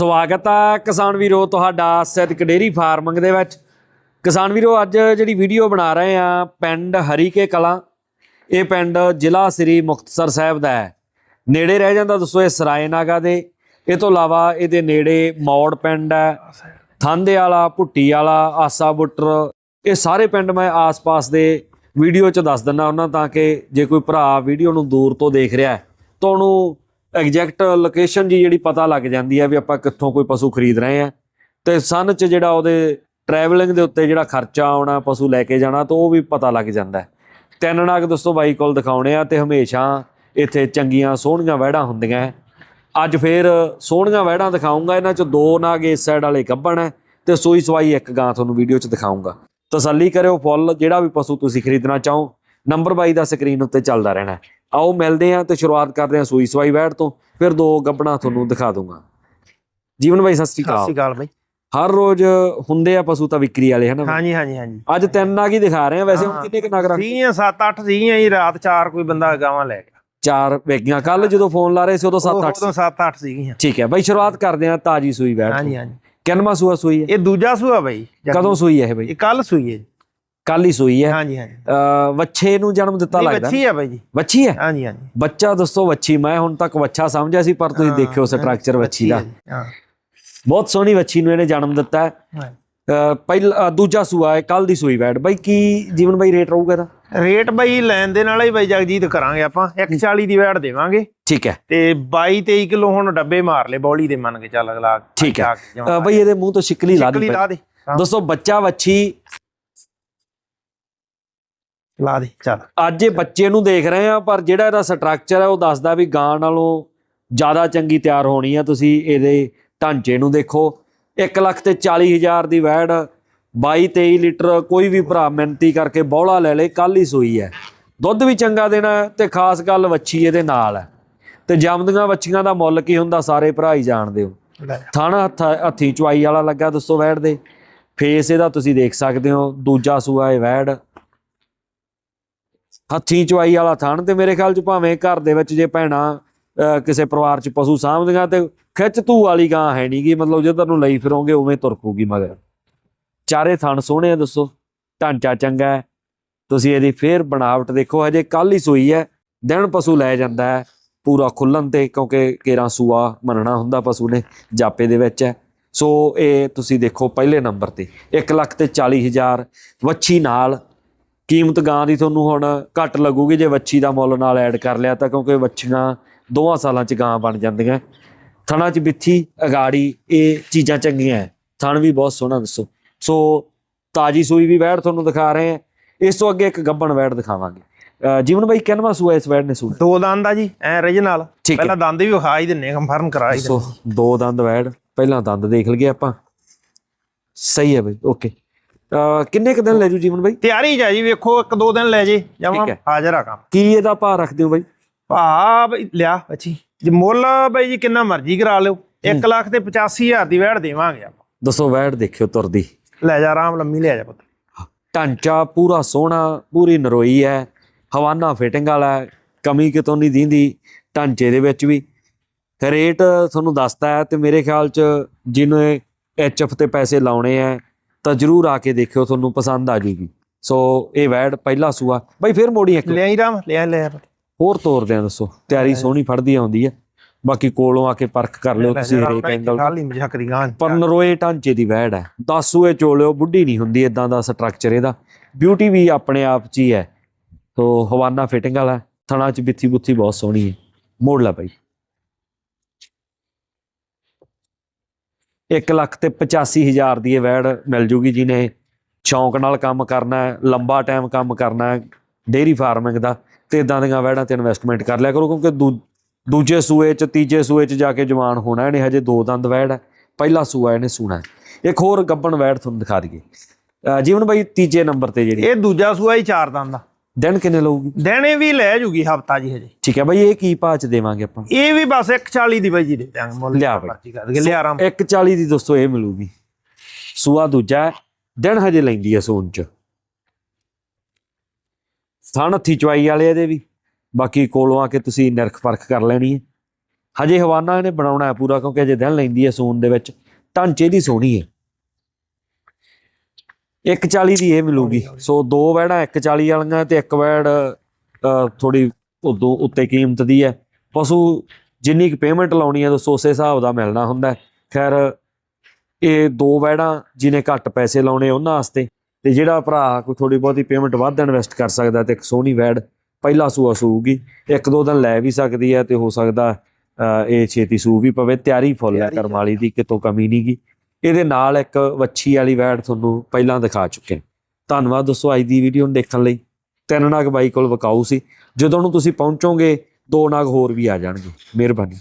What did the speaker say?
ਸਵਾਗਤ ਹੈ ਕਿਸਾਨ ਵੀਰੋ, ਤੁਹਾਡਾ ਸਿੱਧਕ ਡੇਰੀ ਫਾਰਮਿੰਗ ਦੇ ਵਿੱਚ। ਕਿਸਾਨ ਵੀਰੋ, ਅੱਜ ਜਿਹੜੀ ਵੀਡੀਓ ਬਣਾ ਰਹੇ ਆ, ਪਿੰਡ ਹਰੀਕੇ ਕਲਾਂ। ਇਹ ਪਿੰਡ ਜ਼ਿਲ੍ਹਾ ਸ੍ਰੀ ਮੁਕਤਸਰ ਸਾਹਿਬ ਦਾ ਹੈ। ਨੇੜੇ ਰਹਿ ਜਾਂਦਾ ਦੱਸੋ ਇਹ ਸਰਾਏ ਨਾਗਾ ਦੇ। ਇਹ ਤੋਂ ਇਲਾਵਾ ਇਹਦੇ ਨੇੜੇ ਮੌੜ ਪਿੰਡ ਹੈ ਥਾਂਦੇ ਵਾਲਾ ਭੁੱਟੀ ਵਾਲਾ ਆਸਾ ਬੁੱਟਰ। ਇਹ ਸਾਰੇ ਪਿੰਡ ਮੈਂ ਆਸ-ਪਾਸ ਦੇ ਵੀਡੀਓ 'ਚ ਦੱਸ ਦਿੰਦਾ ਉਹਨਾਂ ਤਾਂ ਕਿ ਜੇ ਕੋਈ ਭਰਾ ਵੀਡੀਓ ਨੂੰ ਦੂਰ ਤੋਂ ਦੇਖ ਰਿਹਾ ਹੈ, ਤਾਂ ਉਹਨੂੰ ਐਗਜ਼ੈਕਟ ਲੋਕੇਸ਼ਨ ਜੀ ਜਿਹੜੀ ਪਤਾ ਲੱਗ ਜਾਂਦੀ ਹੈ ਵੀ ਆਪਾਂ ਕਿੱਥੋਂ ਕੋਈ ਪਸ਼ੂ ਖਰੀਦ ਰਹੇ ਆ। ਤੇ ਸਨ 'ਚ ਜਿਹੜਾ ਉਹਦੇ ਟਰੈਵਲਿੰਗ ਦੇ ਉੱਤੇ ਜਿਹੜਾ ਖਰਚਾ ਆਉਣਾ, ਪਸ਼ੂ ਲੈ ਕੇ ਜਾਣਾ, ਤਾਂ ਉਹ ਵੀ ਪਤਾ ਲੱਗ ਜਾਂਦਾ। ਤਿੰਨ ਨਾਗ ਦੋਸਤੋ ਬਾਈ ਕੋਲ ਦਿਖਾਉਣੇ ਆ ਤੇ ਹਮੇਸ਼ਾ ਇੱਥੇ ਚੰਗੀਆਂ ਸੋਹਣੀਆਂ ਵਹਿੜਾਂ ਹੁੰਦੀਆਂ। ਹੈ। ਅੱਜ ਫੇਰ ਸੋਹਣੀਆਂ ਵਹਿੜਾਂ ਦਿਖਾਉਂਗਾ ਇਹਨਾਂ 'ਚ ਦੋ ਨਾਗ ਇਸ ਸਾਈਡ ਵਾਲੇ ਗੱਭਣ ਹੈ ਤੇ ਸੂਈ ਸਵਾਈ ਇੱਕ ਗਾਂ ਤੁਹਾਨੂੰ ਵੀਡੀਓ 'ਚ ਦਿਖਾਉਂਗਾ ਤਸੱਲੀ ਕਰਿਓ ਫੁੱਲ, ਜਿਹੜਾ ਵੀ ਪਸ਼ੂ ਤੁਸੀਂ ਖਰੀਦਣਾ ਚਾਹੋ, ਨੰਬਰ ਬਾਈ ਦਾ ਸਕਰੀਨ ਉੱਤੇ ਚੱਲਦਾ ਰਹਿਣਾ। ਆਓ ਮਿਲਦੇ ਹਾਂ ਤੇ ਸ਼ੁਰੂਆਤ ਕਰਦੇ ਹਾਂ ਸੂਈ ਸਵਾਈ ਵਹਿੜ ਤੋਂ ਫਿਰ ਦੋ ਗੱਭਣਾ ਤੁਹਾਨੂੰ ਦਿਖਾ ਦੂੰਗਾ। ਜੀਵਨ ਬਾਈ ਸਤਿ ਸ਼੍ਰੀ ਸਤਿ ਸ਼੍ਰੀ ਅਕਾਲ ਅਕਾਲ ਬਾਈ। ਹਰ ਰੋਜ਼ ਹੁੰਦੇ ਆ ਪਸ਼ੂ ਤਾਂ ਵਿਕਰੀ ਵਾਲੇ ਹਨਾ ਹਾਂਜੀ ਹਾਂਜੀ ਹਾਂਜੀ। ਅੱਜ ਤਿੰਨ ਨਾਗ ਹੀ ਦਿਖਾ ਰਹੇ ਆ ਵੈਸੇ ਹੁਣ। ਕਿੰਨੇ ਕੁ ਨਾਗ ਰੱਖ ਸੀਗੀਆਂ 7-8 ਸੀਗੀਆਂ ਜੀ ਰਾਤ 4 ਕੋਈ ਬੰਦਾ ਗਾਵਾਂ ਲੈ ਗਿਆ। ਚਾਰ ਵੇਗੀਆਂ ਕੱਲ ਜਦੋਂ ਫੋਨ ਲਾ ਰਹੇ ਸੀ ਉਦੋਂ 7-8 ਉਦੋਂ 7-8 ਸੀਗੀਆਂ। ਠੀਕ ਹੈ ਬਾਈ ਸ਼ੁਰੂਆਤ ਕਰਦੇ ਹਾਂ ਤਾਜੀ ਸੂਈ ਵਹਿੜ ਹਾਂਜੀ ਹਾਂਜੀ। ਕਿੰਨਵਾਂ ਸੂਆ ਸੂਈ ਹੈ? ਇਹ ਦੂਜਾ ਸੂਆ ਬਾਈ ਕਦੋਂ ਸੂਈ ਹੈ ਇਹ ਬਾਈ? ਇਹ ਕੱਲ ਸੂਈ ਹੈ ਜੀ। ਕੱਲ ਹੀ ਸੂਈ ਹੈ। ਹਾਂਜੀ ਹਾਂਜੀ। ਅ ਵੱਛੇ ਨੂੰ ਜਨਮ ਦਿੱਤਾ ਲੱਗਦਾ। ਬੱਚੀ ਆ ਬਾਈ ਜੀ। ਵੱਛੀ ਹੈ? ਹਾਂਜੀ ਹਾਂਜੀ। ਬੱਚਾ ਦੋਸਤੋ ਵੱਛੀ ਮੈਂ ਹੁਣ ਤੱਕ ਵੱਛਾ ਸਮਝਿਆ ਸੀ ਪਰ ਤੁਸੀਂ ਹਾਂ, ਦੇਖਿਓ ਸਟਰਕਚਰ ਵੱਛੀ ਦਾ। ਹੈ ਹਾਂ। ਬਹੁਤ ਸੋਹਣੀ ਵੱਛੀ ਨੂੰ ਇਹਨੇ ਜਨਮ ਦਿੱਤਾ ਹੈ। ਹਾਂ। ਪਹਿਲਾ ਦੂਜਾ ਸੂਆ ਹੈ ਕੱਲ ਦੀ ਸੂਈ ਵੈੜ। ਬਾਈ ਕੀ ਜੀਵਨ ਬਾਈ ਰੇਟ ਰਹੂਗਾ ਇਹਦਾ? ਰੇਟ ਬਾਈ ਲੈਣ ਦੇ ਨਾਲ ਹੀ ਬਾਈ ਜਗਜੀਤ ਕਰਾਂਗੇ ਆਪਾਂ। 140 ਦੀ ਵੈਟ ਦੇਵਾਂਗੇ। ਠੀਕ ਹੈ। ਤੇ 22 23 ਕਿਲੋ ਹੁਣ ਡੱਬੇ ਮਾਰ ਲੈ ਬੌਲੀ ਦੇ ਮੰਨ ਕੇ ਚੱਲ ਅਗਲਾ ਠੀਕ ਹੈ। ਬਾਈ ਇਹਦੇ ਮੂੰਹ ਤੋਂ ਸ਼ਿਕਲੀ ਲਾ ਦੀ। ਹਾਂ, ਦੋਸਤੋ ਬੱਚਾ ਵੱਛੀ ਲਾ ਦੇ ਚੱਲ। ਅੱਜ ਇਹ ਬੱਚੇ ਨੂੰ ਦੇਖ ਰਹੇ ਆ ਪਰ ਜਿਹੜਾ ਇਹਦਾ ਸਟਰਕਚਰ ਹੈ ਉਹ ਦੱਸਦਾ ਵੀ ਗਾਂ ਨਾਲੋਂ ਜ਼ਿਆਦਾ ਚੰਗੀ ਤਿਆਰ ਹੋਣੀ ਆ। ਤੁਸੀਂ ਇਹਦੇ ਢਾਂਚੇ ਨੂੰ ਦੇਖੋ। 1 ਲੱਖ ਤੇ 40 ਹਜ਼ਾਰ ਦੀ ਵੈੜ 22 23 ਲੀਟਰ ਕੋਈ ਵੀ ਭਰਾ ਮਿਹਨਤੀ ਕਰਕੇ ਬੌਲਾ ਲੈ ਲੇ ਕੱਲ ਹੀ ਸੂਈ ਹੈ। ਦੁੱਧ ਵੀ ਚੰਗਾ ਦੇਣਾ ਤੇ ਖਾਸ ਗੱਲ ਵੱਛੀ ਇਹਦੇ ਨਾਲ ਹੈ। ਤੇ ਜੰਮਦੀਆਂ ਵੱਛੀਆਂ ਦਾ ਮੁੱਲ ਕੀ ਹੁੰਦਾ ਸਾਰੇ ਭਰਾ ਹੀ ਜਾਣਦੇ ਹੋ। ਥਾਣਾ ਹੱਥ ਹੱਥੀ ਚੁਆਈ ਵਾਲਾ ਲੱਗਾ ਦੋਸਤੋ ਵੈੜ ਦੇ। ਫੇਸ ਇਹਦਾ ਤੁਸੀਂ ਦੇਖ ਸਕਦੇ ਹੋ ਦੂਜਾ ਸੂਆ ਇਹ ਵੈੜ। ਹੱਥੀ ਚਵਾਈ ਵਾਲਾ ਥਣ ਤੇ ਮੇਰੇ ਖਿਆਲ ਚ ਭਾਵੇਂ ਘਰ ਦੇ ਵਿੱਚ ਜੇ ਭੈਣਾ ਕਿਸੇ ਪਰਿਵਾਰ ਚ ਪਸ਼ੂ ਸਾਂਭਦੀਆਂ ਤੇ ਖਿੱਚ ਧੂ ਵਾਲੀ ਗਾਂ ਹੈ ਨਹੀਂਗੀ ਮਤਲਬ ਜੇ ਤੁਹਾਨੂੰ ਲਈ ਫਿਰੋਗੇ ਉਵੇਂ ਤੁਰ ਪੂਗੀ ਮਗਰ। ਚਾਰੇ ਥਣ ਸੋਹਣੇ ਆ ਦੱਸੋ, ਢਾਂਚਾ ਚੰਗਾ ਹੈ। ਤੁਸੀਂ ਇਹਦੀ ਫੇਰ ਬਣਾਵਟ ਦੇਖੋ, ਹਜੇ ਕੱਲ ਹੀ ਸੂਈ ਹੈ, ਦਿਨ ਪਸ਼ੂ ਲੈ ਜਾਂਦਾ ਹੈ, ਪੂਰਾ ਖੁੱਲਣ ਤੇ, ਕਿਉਂਕਿ ਕੇਰਾ ਸੂਆ ਮੰਨਣਾ ਹੁੰਦਾ ਪਸ਼ੂ ਨੇ, ਜਾਪੇ ਦੇ ਵਿੱਚ ਹੈ। ਸੋ ਇਹ ਤੁਸੀਂ ਦੇਖੋ ਪਹਿਲੇ ਨੰਬਰ ਤੇ 1 ਲੱਖ ਤੇ 40 ਹਜ਼ਾਰ, ਵੱਛੀ ਨਾਲ ਕੀਮਤ ਗਾਂ ਦੀ ਤੁਹਾਨੂੰ ਹੁਣ ਘੱਟ ਲੱਗੂਗੀ ਜੇ ਵੱਛੀ ਦਾ ਮੁੱਲ ਨਾਲ ਐਡ ਕਰ ਲਿਆ ਤਾਂ ਕਿਉਂਕਿ ਵੱਛੀਆਂ ਦੋਵਾਂ ਸਾਲਾਂ ਚ ਗਾਂ ਬਣ ਜਾਂਦੀਆਂ। ਥਣਾ ਚ ਬਿੱਥੀ ਅਗਾੜੀ ਇਹ ਚੀਜ਼ਾਂ ਚੰਗੀਆਂ ਥਣ ਵੀ ਬਹੁਤ ਸੋਹਣਾ ਦੱਸੋ। ਸੋ ਤਾਜੀ ਸੂਈ ਵੀ ਵੈੜ ਤੁਹਾਨੂੰ ਦਿਖਾ ਰਹੇ ਹਾਂ ਇਸ ਤੋਂ ਅੱਗੇ ਇੱਕ ਗੱਬਣ ਵੈੜ ਦਿਖਾਵਾਂਗੇ। ਜੀਵਨ ਬਾਈ ਕਿੰਨਵਾਂ ਸੂਆ ਇਸ ਵੈੜ ਨੇ ਸੂਆ? ਦੋ ਦੰਦ ਆ ਜੀ ਐ ਰੀਜਨਲ ਠੀਕ ਹੈ ਪਹਿਲਾਂ ਦੰਦ ਵੀ ਵਿਖਾ ਹੀ ਦਿੰਨੇ ਕੰਫਰਮ ਕਰਾ ਹੀ ਸੋ ਦੋ ਦੰਦ ਵੈੜ ਪਹਿਲਾਂ ਦੰਦ ਦੇਖ ਲਈਏ ਆਪਾਂ। ਸਹੀ ਹੈ ਬਈ ਓਕੇ। ਕਿੰਨੇ ਕ ਦਿਨ ਲੈ ਜੂ ਜੀਵਨ ਬਾਈ? ਤਿਆਰੀ ਜਾ ਜੀ ਵੇਖੋ ਇੱਕ ਦੋ ਦਿਨ ਲੈ ਜੇ ਜਮਾ। ਹਾਜ਼ਰ ਆ ਕੰਮ। ਕੀ ਇਹਦਾ ਭਾਅ ਰੱਖਦੇ ਹੋ ਬਾਈ? ਭਾ ਬਈ ਲਿਆ ਬੱਚੀ। ਜੇ ਮੁੱਲ ਬਈ ਜੀ ਕਿੰਨਾ ਮਰਜ਼ੀ ਕਰਾ ਲਿਓ। 1 ਲੱਖ ਤੇ 85000 ਦੀ ਵੈੜ ਦੇਵਾਂਗੇ ਆਪਾਂ। ਦੱਸੋ ਵੈੜ ਦੇਖਿਓ ਤੁਰਦੀ। ਲੈ ਜਾ ਆਰਾਮ ਲੰਮੀ ਲੈ ਜਾ ਪੁੱਤ। ਢਾਂਚਾ ਪੂਰਾ ਸੋਹਣਾ ਪੂਰੀ ਨਰੋਈ ਹੈ। ਹਵਾਨਾ ਫਿਟਿੰਗ ਵਾਲਾ ਕਮੀ ਕਿਤੋਂ ਨਹੀਂ ਦੀਂਦੀ ਢਾਂਚੇ ਦੇ ਵਿੱਚ ਵੀ। ਰੇਟ ਤੁਹਾਨੂੰ ਦੱਸਦਾ ਹੈ ਤੇ ਮੇਰੇ ਖਿਆਲ ਚ ਜਿਹਨੇ ਐਚਐਫ ਤੇ ਪੈਸੇ ਲਾਉਣੇ ਆ ਤਾਂ ਜਰੂਰ ਆ ਕੇ ਦੇਖਿਓ ਤੁਹਾਨੂੰ ਪਸੰਦ ਆ ਜੂਗੀ। ਸੋ ਇਹ ਵੈੜ ਪਹਿਲਾ ਸੂਆ। ਬਾਈ ਫਿਰ ਮੋੜੀ ਇੱਕ। ਲੈ ਆਈ ਰਾਮ ਲੈ ਲੈ ਹੋਰ ਤੋਰਦੇ ਆ ਦੱਸੋ। ਤਿਆਰੀ ਸੋਹਣੀ ਫੜਦੀ ਆਉਂਦੀ ਹੈ। ਬਾਕੀ ਕੋਲੋਂ ਆ ਕੇ ਪਰਖ ਕਰ ਲਿਓ ਤੁਸੀਂ ਹਰੇਕ ਐਂਗਲ ਖਾਲੀ ਮਜ਼ਾਕ ਦੀ ਗਾਂ ਪਰ ਨਰੋਏ ਢਾਂਚੇ ਦੀ ਵਹਿੜ ਹੈ। 10 ਸੂਏ ਚੋਲਿਓ ਬੁੱਢੀ ਨਹੀਂ ਹੁੰਦੀ ਇਦਾਂ ਦਾ ਸਟਰਕਚਰ ਇਹਦਾ। ਬਿਊਟੀ ਵੀ ਆਪਣੇ ਆਪ 'ਚ ਹੀ ਹੈ। ਸੋ ਹਵਾਨਾ ਫਿਟਿੰਗ ਵਾਲਾ। ਥਣਾ 'ਚ ਬਿੱਥੀ ਬੁੱਥੀ ਬਹੁਤ ਸੋਹਣੀ ਹੈ। ਮੋੜ ਲਾ ਬਾਈ। 1 ਲੱਖ ਤੇ 85 ਹਜ਼ਾਰ ਦੀ ਇਹ ਵੈੜ ਮਿਲ ਜੂਗੀ ਜਿਹਨੇ ਸ਼ੌਂਕ ਨਾਲ ਕੰਮ ਕਰਨਾ ਹੈ, ਲੰਬਾ ਟਾਈਮ ਕੰਮ ਕਰਨਾ ਹੈ ਡੇਰੀ ਫਾਰਮਿੰਗ ਦਾ, ਤੇ ਇਦਾਂ ਦੀਆਂ ਵੈੜਾਂ ਤੇ ਇਨਵੈਸਟਮੈਂਟ ਕਰ ਲਿਆ ਕਰੋ, ਕਿਉਂਕਿ ਦੂ- ਦੂਜੇ ਸੂਏ 'ਚ, ਤੀਜੇ ਸੂਏ 'ਚ ਜਾ ਕੇ ਜਵਾਨ ਹੋਣਾ, ਇਹਨੇ ਹਜੇ ਦੋ ਦੰਦ ਵੈੜ ਹੈ, ਪਹਿਲਾ ਸੂਆ ਇਹਨੇ ਸੂਣਾ ਇੱਕ ਹੋਰ ਗੱਬਣ ਵੈੜ ਤੁਹਾਨੂੰ ਦਿਖਾ ਦਈਏ। ਜੀਵਨ ਬਾਈ, ਤੀਜੇ ਨੰਬਰ ਤੇ ਜਿਹੜੀ ਇਹ ਦੂਜਾ ਸੂਆ ਹੀ ਚਾਰ ਦੰਦ ਦਾ ਦਿਨ ਕਿੰਨੇ ਲਊਗੀ? ਦੇਣੇ ਵੀ ਲੈ ਜੂਗੀ ਹਫਤਾ ਜੀ ਹਜੇ। ਠੀਕ ਹੈ ਬਾਈ ਇਹ ਕੀ ਭਾਅ 'ਚ ਦੇਵਾਂਗੇ ਆਪਾਂ? ਇਹ ਵੀ ਬਸ 140 ਦੀ ਬਾਈ ਜੀ ਦੇ ਦਾਂਗੇ ਮੁੱਲ ਲਿਆ ਬਾਈ। ਮਰਜ਼ੀ ਕਰ ਦੇ ਲਿਆ ਆਰਾਮ 140 ਦੀ ਦੋਸਤੋ ਇਹ ਮਿਲੂਗੀ। ਸੂਆ ਦੂਜਾ ਹੈ, ਦਿਨ ਹਜੇ ਲੈਂਦੀ ਹੈ ਸੂਨ 'ਚ। ਥਣ ਹੱਥੀ ਚਵਾਈ ਵਾਲੇ ਇਹਦੇ ਵੀ। ਬਾਕੀ ਕੋਲੋਂ ਆ ਕੇ ਤੁਸੀਂ ਨਿਰਖ ਪਰਖ ਕਰ ਲੈਣੀ ਹੈ। ਹਜੇ ਹਵਾਨਾ ਇਹਨੇ ਬਣਾਉਣਾ ਹੈ ਪੂਰਾ ਕਿਉਂਕਿ ਅਜੇ ਦਿਨ ਲੈਂਦੀ ਹੈ ਸੂਨ ਦੇ ਵਿੱਚ। ਢਾਂਚੇ ਦੀ ਸੋਹਣੀ ਹੈ। 140 ਦੀ ਇਹ ਮਿਲੂਗੀ। ਸੋ ਦੋ ਵੈੜਾਂ 140 ਵਾਲੀਆਂ ਤੇ ਇੱਕ ਵੈੜ ਥੋੜੀ ਉਦੋਂ ਉੱਤੇ ਕੀਮਤ ਦੀ ਹੈ। ਪਸ਼ੂ ਜਿੰਨੀ ਕੁ ਪੇਮੈਂਟ ਲਾਉਣੀ ਹੈ ਦੱਸੋ ਉਸੇ ਹਿਸਾਬ ਦਾ ਮਿਲਣਾ ਹੁੰਦਾ। ਖੈਰ ਇਹ ਦੋ ਵੈੜਾਂ ਜਿਹਨੇ ਘੱਟ ਪੈਸੇ ਲਾਉਣੇ ਉਹਨਾਂ ਵਾਸਤੇ ਤੇ ਜਿਹੜਾ ਭਰਾ ਕੋਈ ਥੋੜੀ ਬਹੁਤੀ ਪੇਮੈਂਟ ਵੱਧ ਇਨਵੈਸਟ ਕਰ ਸਕਦਾ ਤੇ ਇੱਕ ਸੋਹਣੀ ਵੈੜ ਪਹਿਲਾ ਸੂਆ ਸੂਗੀ ਇੱਕ ਦੋ ਦਿਨ ਲੈ ਵੀ ਸਕਦੀ ਹੈ ਤੇ ਹੋ ਸਕਦਾ ਇਹ ਛੇਤੀ ਸੂ ਵੀ ਪਵੇ। ਤਿਆਰੀ ਫੁੱਲ ਹੈ ਤਿਆਰੀ ਹੈ। ਕਰਮ ਵਾਲੀ ਦੀ ਕਿਤੋਂ ਕਮੀ ਨਹੀਂਗੀ ਇਹਦੇ ਨਾਲ ਇੱਕ ਵੱਛੀ ਵਾਲੀ ਵੈੜ ਤੁਹਾਨੂੰ ਪਹਿਲਾਂ ਦਿਖਾ ਚੁੱਕੇ ਹਾਂ। ਧੰਨਵਾਦ ਦੋਸਤੋ ਅੱਜ ਦੀ ਵੀਡੀਓ ਨੂੰ ਦੇਖਣ ਲਈ। ਤਿੰਨ ਨਾਗ ਬਾਈ ਕੋਲ ਵਿਕਾਊ ਸੀ। ਜਦੋਂ ਨੂੰ ਤੁਸੀਂ ਪਹੁੰਚੋਗੇ, ਦੋ ਨਾਗ ਹੋਰ ਵੀ ਆ ਜਾਣਗੇ। ਮਿਹਰਬਾਨੀ।